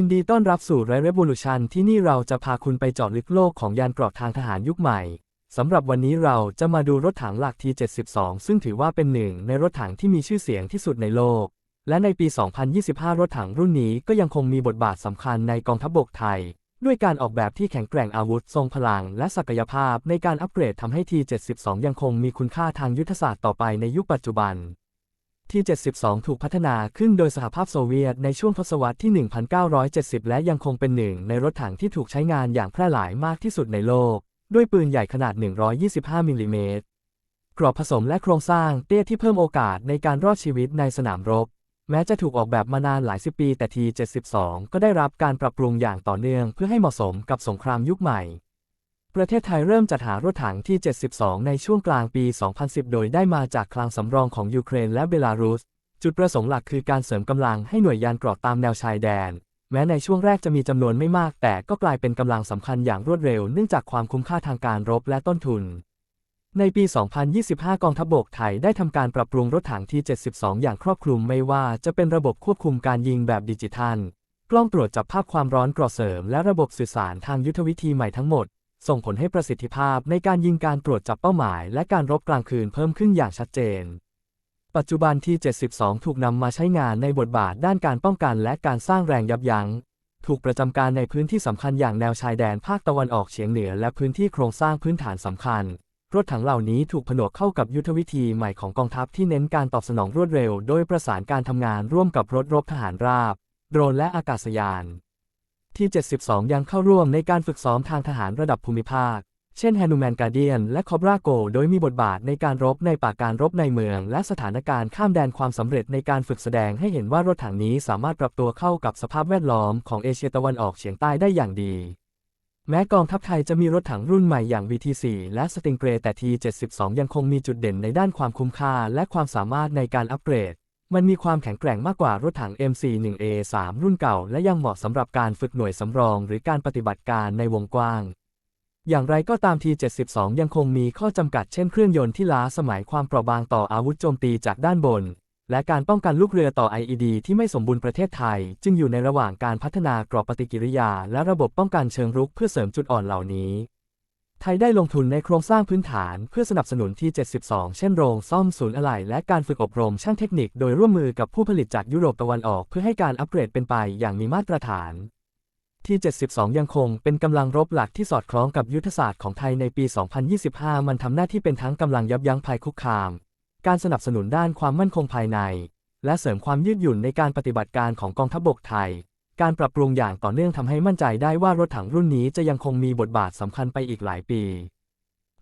ินดีต้อนรับสู่ไรเร v o l u t i o n ที่นี่เราจะพาคุณไปเจาะลึกโลกของยานเกราะทางทหารยุคใหม่ สำหรับวันนี้เราจะมาดูรถถังหลัก T72 ซึ่งถือว่าเป็นหนึ่งในรถถังที่มีชื่อเสียงที่สุดในโลก และในปี 2025 รถถังรุ่นนี้ก็ยังคงมีบทบาทสำคัญในกองทัพบกไทย ด้วยการออกแบบที่แข็งแกร่งอาวุธ ทรงพลัง และศักยภาพในการอัปเกรดทำให้ T72 ยังคงมีคุณค่าทางยุทธศาสตร์ต่อไปในยุคปัจจุบัน ที่ 72 ถูกพัฒนาขึ้นโดยสหภาพโซเวียตในช่วงทศวรรษที่ 1970 และยังคงเป็นหนึ่งในรถถังที่ถูกใช้งานอย่างแพร่หลายมากที่สุดในโลก ด้วยปืนใหญ่ขนาด 125 มิลลิเมตรกรอบผสมและโครงสร้างเตี้ยที่เพิ่มโอกาสในการรอดชีวิตในสนามรบ แม้จะถูกออกแบบมานานหลายสิบปีแต่ที 72 ก็ได้รับการปรับปรุงอย่างต่อเนื่องเพื่อให้เหมาะสมกับสงครามยุคใหม่ ประเทศไทยเริ่มจัดหารถถังที่ 72 ในช่วงกลางปี 2010 โดยได้มาจากคลังสำรองของยูเครนและเบลารุส จุดประสงค์หลักคือการเสริมกำลังให้หน่วยยานเกราะตามแนวชายแดน แม้ในช่วงแรกจะมีจำนวนไม่มาก แต่ก็กลายเป็นกำลังสำคัญอย่างรวดเร็วเนื่องจากความคุ้มค่าทางการรบและต้นทุน ในปี 2025 กองทัพบกไทยได้ทำการปรับปรุงรถถังที่ 72 อย่างครอบคลุมไม่ว่าจะเป็นระบบควบคุมการยิงแบบดิจิทัล กล้องตรวจจับภาพความร้อนกรอเสริม และระบบสื่อสารทางยุทธวิธีใหม่ทั้งหมด ส่งผลให้ประสิทธิภาพในการยิงการตรวจจับเป้าหมาย และการรบกลางคืนเพิ่มขึ้นอย่างชัดเจน ปัจจุบันที่ 72 ถูกนำมาใช้งานในบทบาทด้านการป้องกันและการสร้างแรงยับยัง้ง ถูกประจำการในพื้นที่สำคัญอย่างแนวชายแดนภาคตะวันออกเฉียงเหนือ และพื้นที่โครงสร้างพื้นฐานสำคัญ รถถังเหล่านี้ถูกผนวกเข้ากับยุทธวิธีใหม่ของกองทัพที่เน้นการตอบสนองรวดเร็ว โดยประสานการทำงานร่วมกับรถรบทหารราบ โดรนและอากาศยาน ที่ 72 ยังเข้าร่วมในการฝึกซ้อมทางทหารระดับภูมิภาค เช่น h ฮนูแมนการเดียนและคอบราโก โดยมีบทบาทในการรบในป่าการรบในเมือง และสถานการณ์ข้ามแดนความสำเร็จในการฝึกแสดงให้เห็นว่ารถถังนี้สามารถปรับตัวเข้ากับสภาพแวดล้อมของเอเชียตะวันออกเฉียงใต้ได้อย่างดีแม้กองทัพไทยจะมีรถถังรุ่นใหม่อย่าง VT4 และสติงเกรแต่ T72 ยังคงมีจุดเด่นในด้านความคุ้มค่าและความสามารถในการอัปเกรด มันมีความแข็งแกร่งมากกว่ารถถัง MC1A3 รุ่นเก่า และยังเหมาะสำหรับการฝึกหน่วยสำรอง หรือการปฏิบัติการในวงกว้าง อย่างไรก็ตาม T72 ยังคงมีข้อจำกัดเช่นเครื่องยนต์ที่ล้าสมัยความเปราะบางต่ออาวุธโจมตีจากด้านบน และการป้องกันลูกเรือต่อ IED ที่ไม่สมบูรณ์ประเทศไทย จึงอยู่ในระหว่างการพัฒนากรอบปฏิกิริยา และระบบป้องกันเชิงรุกเพื่อเสริมจุดอ่อนเหล่านี้ ไทยได้ลงทุนในโครงสร้างพื้นฐานเพื่อสนับสนุนที่ 72 เช่นโรงซ่อมศูนย์อะไหล่และการฝึกอบรมช่างเทคนิคโดยร่วมมือกับผู้ผลิตจากยุโรปตะวันออกเพื่อให้การอัปเกรดเป็นไปอย่างมีมาตรฐาน ที่ 72 ยังคงเป็นกำลังรบหลักที่สอดคล้องกับยุทธศาสตร์ของไทยในปี 2025 มันทำหน้าที่เป็นทั้งกำลังยับยั้งภัยคุกคาม การสนับสนุนด้านความมั่นคงภายใน และเสริมความยืดหยุ่นในการปฏิบัติการของกองทัพบกไทย การปรับปรุงอย่างต่อเนื่องทำให้มั่นใจได้ว่ารถถังรุ่นนี้จะยังคงมีบทบาทสำคัญไปอีกหลายปี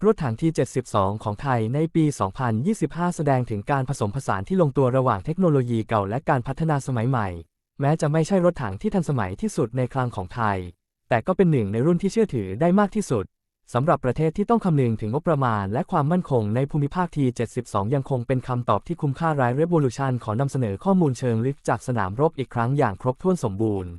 รถถังที่ 72 ของไทยในปี 2025 แสดงถึงการผสมผสานที่ลงตัวระหว่างเทคโนโลยีเก่าและการพัฒนาสมัยใหม่ แม้จะไม่ใช่รถถังที่ทันสมัยที่สุดในคลังของไทย แต่ก็เป็นหนึ่งในรุ่นที่เชื่อถือได้มากที่สุด สำหรับประเทศที่ต้องคำนึงถึงงบประมาณและความมั่นคงในภูมิภาคที72 ยังคงเป็นคำตอบที่คุ้มค่าราย Revolution ขอนำเสนอข้อมูลเชิงลึกจากสนามรบอีกครั้งอย่างครบถ้วนสมบูรณ์